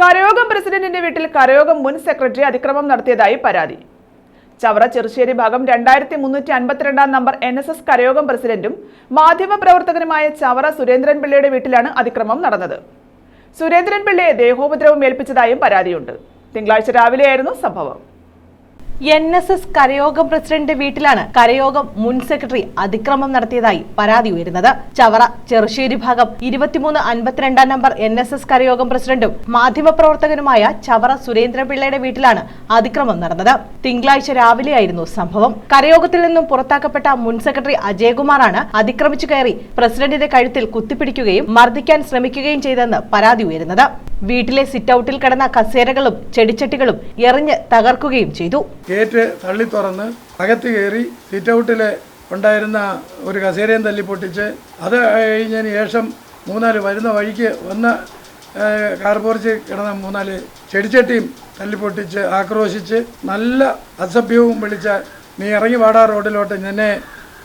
കരയോഗം പ്രസിഡന്റിന്റെ വീട്ടിൽ കരയോഗം മുൻ സെക്രട്ടറി അതിക്രമം നടത്തിയതായി പരാതി. ചവറ ചെറുശ്ശേരി ഭാഗം രണ്ടായിരത്തി മുന്നൂറ്റി അൻപത്തിരണ്ടാം നമ്പർ എൻ എസ് എസ് കരയോഗം പ്രസിഡന്റും മാധ്യമപ്രവർത്തകനുമായ ചവറ സുരേന്ദ്രൻ പിള്ളയുടെ വീട്ടിലാണ് അതിക്രമം നടന്നത്. സുരേന്ദ്രൻ പിള്ളയെ ദേഹോപദ്രവം ഏൽപ്പിച്ചതായും പരാതിയുണ്ട്. തിങ്കളാഴ്ച രാവിലെയായിരുന്നു സംഭവം. എൻ എസ് എസ് കരയോഗം പ്രസിഡന്റ് വീട്ടിലാണ് കരയോഗം മുൻ സെക്രട്ടറി അതിക്രമം നടത്തിയതായി പരാതി ഉയരുന്നത്. ചവറ ചെറുശ്ശേരി ഭാഗം ഇരുപത്തിമൂന്ന് അൻപത്തിരണ്ടാം നമ്പർ എൻ എസ് എസ് കരയോഗം പ്രസിഡന്റും മാധ്യമപ്രവർത്തകനുമായ ചവറ സുരേന്ദ്രപിള്ളയുടെ വീട്ടിലാണ് അതിക്രമം നടന്നത്. തിങ്കളാഴ്ച രാവിലെയായിരുന്നു സംഭവം. കരയോഗത്തിൽ നിന്നും പുറത്താക്കപ്പെട്ട മുൻ സെക്രട്ടറി അജയകുമാറാണ് അതിക്രമിച്ചു കയറി പ്രസിഡന്റിന്റെ കഴുത്തിൽ കുത്തിപ്പിടിക്കുകയും മർദ്ദിക്കാൻ ശ്രമിക്കുകയും ചെയ്തെന്ന് പരാതി ഉയരുന്നത്. വീട്ടിലെ സിറ്റൌട്ടിൽ കിടന്ന കസേരകളും ചെടിച്ചട്ടികളും എറിഞ്ഞ് തകർക്കുകയും ചെയ്തു. ഗേറ്റ് തള്ളി തുറന്ന് അകത്ത് കയറി സിറ്റ് ഔട്ടിലെ ഉണ്ടായിരുന്ന ഒരു കസേരയും തല്ലി പൊട്ടിച്ച് അത് കഴിഞ്ഞതിന് ശേഷം മൂന്നാൽ വരുന്ന വഴിക്ക് വന്ന കാർപോറിച്ച് കിടന്ന മൂന്നാൽ ചെടിച്ചട്ടിയും തല്ലി പൊട്ടിച്ച് ആക്രോശിച്ച് നല്ല അസഭ്യവും വിളിച്ച നീ ഇറങ്ങി വാടാ റോഡിലോട്ട് നിന്നെ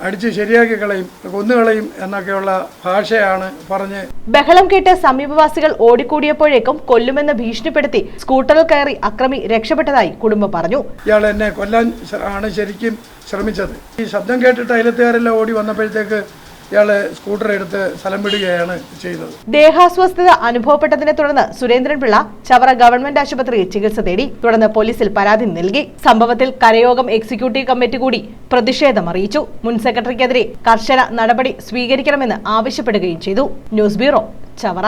അടിച്ച് ശരിയാക്കി കളയും കൊന്നുകളയും എന്നൊക്കെയുള്ള ഭാഷയാണ് പറഞ്ഞ് ബഹളം കേട്ട് സമീപവാസികൾ ഓടിക്കൂടിയപ്പോഴേക്കും കൊല്ലുമെന്ന് ഭീഷണിപ്പെടുത്തി സ്കൂട്ടറിൽ കയറി അക്രമി രക്ഷപ്പെട്ടതായി കുടുംബം പറഞ്ഞു. ഇയാൾ എന്നെ കൊല്ലാൻ ആണ് ശരിക്കും ശ്രമിച്ചത്. ഈ ശബ്ദം കേട്ടിട്ട് അയലത്തുകാരെല്ലാം ഓടി വന്നപ്പോഴത്തേക്ക് ഇയാൾ സ്കൂട്ടർ എടുത്ത് സ്ഥലം വിടുകയാണ് ചെയ്തത്. ദേഹാസ്വസ്ഥത അനുഭവപ്പെട്ടതിനെ തുടർന്ന് സുരേന്ദ്രൻ പിള്ള ചവറ ഗവൺമെന്റ് ആശുപത്രിയിൽ ചികിത്സ തേടി തുടർന്ന് പോലീസിൽ പരാതി നൽകി. സംഭവത്തിൽ കരയോഗം എക്സിക്യൂട്ടീവ് കമ്മിറ്റി കൂടി പ്രതിഷേധം അറിയിച്ചു. മുൻ സെക്രട്ടറിക്കെതിരെ കർശന നടപടി സ്വീകരിക്കണമെന്ന് ആവശ്യപ്പെടുകയും ചെയ്തു. News bureau Chavara.